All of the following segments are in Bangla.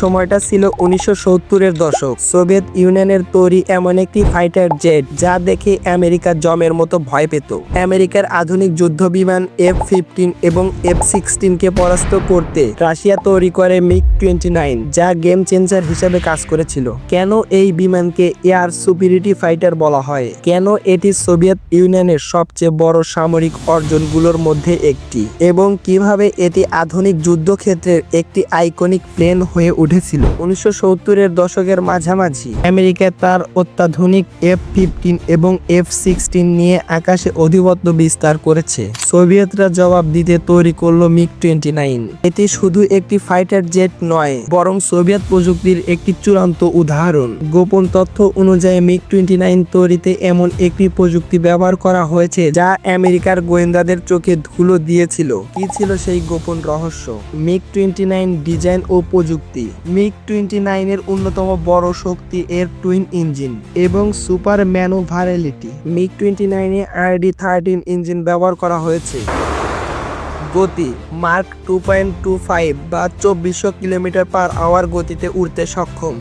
সময়টা ছিল উনিশশো সত্তরের দশক। সোভিয়েত ইউনিয়নের তৈরি এমন একটি ফাইটার জেট যা দেখে আমেরিকা জমের মতো ভয় পেত। আমেরিকার আধুনিক যুদ্ধ বিমান এফ ফিফটিন এবং এফ সিক্সটিনকে পরাস্ত করতে রাশিয়া তৈরি করে মিগ টোয়েন্টি নাইন, যা গেম চেঞ্জার হিসেবে কাজ করেছিল। কেন এই বিমানকে এয়ার সুপিরিটি ফাইটার বলা হয়? কেন এটি সোভিয়েত ইউনিয়নের সবচেয়ে বড় সামরিক অর্জনগুলোর মধ্যে একটি? এবং কীভাবে এটি আধুনিক যুদ্ধক্ষেত্রের একটি আইকনিক প্লেন হয়ে উঠেছিল। উনিশশো সত্তরের দশকের মাঝামাঝি। আমেরিকা তার অত্যাধুনিক এফ ফিফটিন এবং এফ সিক্সটিন নিয়ে আকাশে অধিপত্য বিস্তার করেছে। সোভিয়েতরা জবাব দিতে তৈরি করল মিগ টোয়েন্টি নাইন। এটি শুধু একটি ফাইটার জেট নয়, বরং সোভিয়েত প্রযুক্তির একটি চূড়ান্ত উদাহরণ। গোপন তথ্য অনুযায়ী মিগ টোয়েন্টি নাইন তৈরিতে এমন একটি প্রযুক্তি ব্যবহার করা হয়েছে যা আমেরিকার গোয়েন্দাদের চোখে ধুলো দিয়েছিল। কি ছিল সেই গোপন রহস্য? মিগ টোয়েন্টি নাইন ডিজাইন ও প্রযুক্তি। মিগ টোয়েন্টি নাইনের অন্যতম বড় শক্তি এর টুইন ইঞ্জিন এবং সুপার ম্যানোভারেলিটি মিগ টোয়েন্টি নাইনে আরডি থার্টিন ইঞ্জিন ব্যবহার করা হয়েছে। গতি, mark two point two five বা চব্বিশশো কিলোমিটার পার আওয়ার গতিতে উড়তে সক্ষম।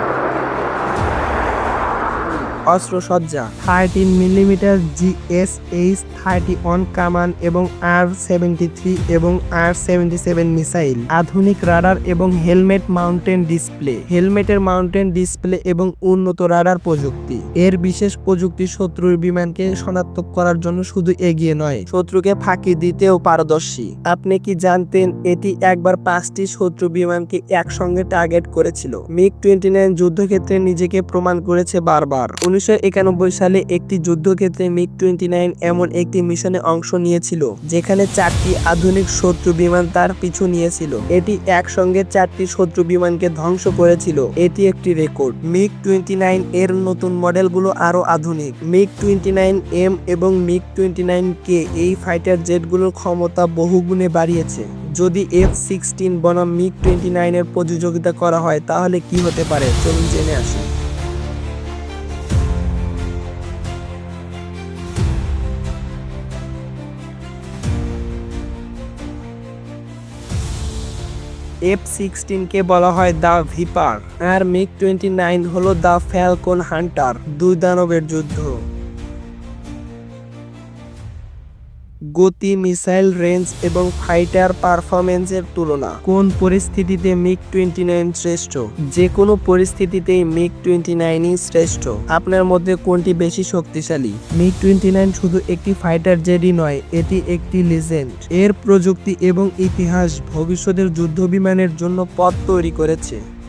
অস্ত্রসজ্জা thirteen millimetre GSH thirty one কামান এবং আর সেভেন্টি থ্রি এবং আর সেভেন্টি সেভেন মিসাইল আধুনিক রাডার এবং হেলমেট মাউন্টেন ডিসপ্লে হেলমেটের মাউন্টেন ডিসপ্লে এবং উন্নত রাডার প্রযুক্তি। এর বিশেষ প্রযুক্তি শত্রুর বিমানকে শনাক্ত করার জন্য শুধু এগিয়ে নয়, শত্রুকে ফাঁকি দিতেও পারদর্শী। আপনি কি জানতেন এটি একবার পাঁচটি শত্রু বিমানকে একসঙ্গে টার্গেট করেছিল? মিগ টোয়েন্টি নাইন যুদ্ধক্ষেত্রে নিজেকে প্রমাণ করেছে বারবার। উনিশশো একানব্বই সালে একটি যুদ্ধক্ষেত্রে মিগ টোয়েন্টি নাইন এমন একটি মিশনে অংশ নিয়েছিল, যেখানে চারটি আধুনিক শত্রু বিমান তার পিছু নিয়েছিল। এটি একসঙ্গে চারটি শত্রু বিমানকে ধ্বংস করেছিল। এটি একটি রেকর্ড। মিগ টোয়েন্টি নাইন এর নতুন মডেলগুলো আরও আধুনিক। মিগ টোয়েন্টি নাইন এম এবং মিগ টোয়েন্টি নাইন কে এই ফাইটার জেটগুলোর ক্ষমতা বহুগুণে বাড়িয়েছে। যদি এফ সিক্সটিন বনাম মিগ টোয়েন্টি নাইনের প্রতিযোগিতা করা হয়, তাহলে কি হতে পারে? চলুন জেনে আসুন এফ সিক্সটিনকে বলা হয় দ্য ভিপার, আর মিগ টোয়েন্টি নাইন হলো দ্য ফ্যালকন হান্টার, দুই দানবের যুদ্ধ। গতি, মিসাইল, রেঞ্জ এবং ফাইটার পারফরমেন্সের তুলনা। কোন পরিস্থিতিতে মিগ টোয়েন্টি নাইন শ্রেষ্ঠ? যে কোনো পরিস্থিতিতেই মিগ টোয়েন্টি নাইনই শ্রেষ্ঠ। আপনার মধ্যে কোনটি বেশি শক্তিশালী? মিগ টোয়েন্টি নাইন শুধু একটি ফাইটার জেডি নয়, এটি একটি লিজেন্ড। এর প্রযুক্তি এবং ইতিহাস ভবিষ্যতের যুদ্ধ বিমানের জন্য পথ তৈরি করেছে।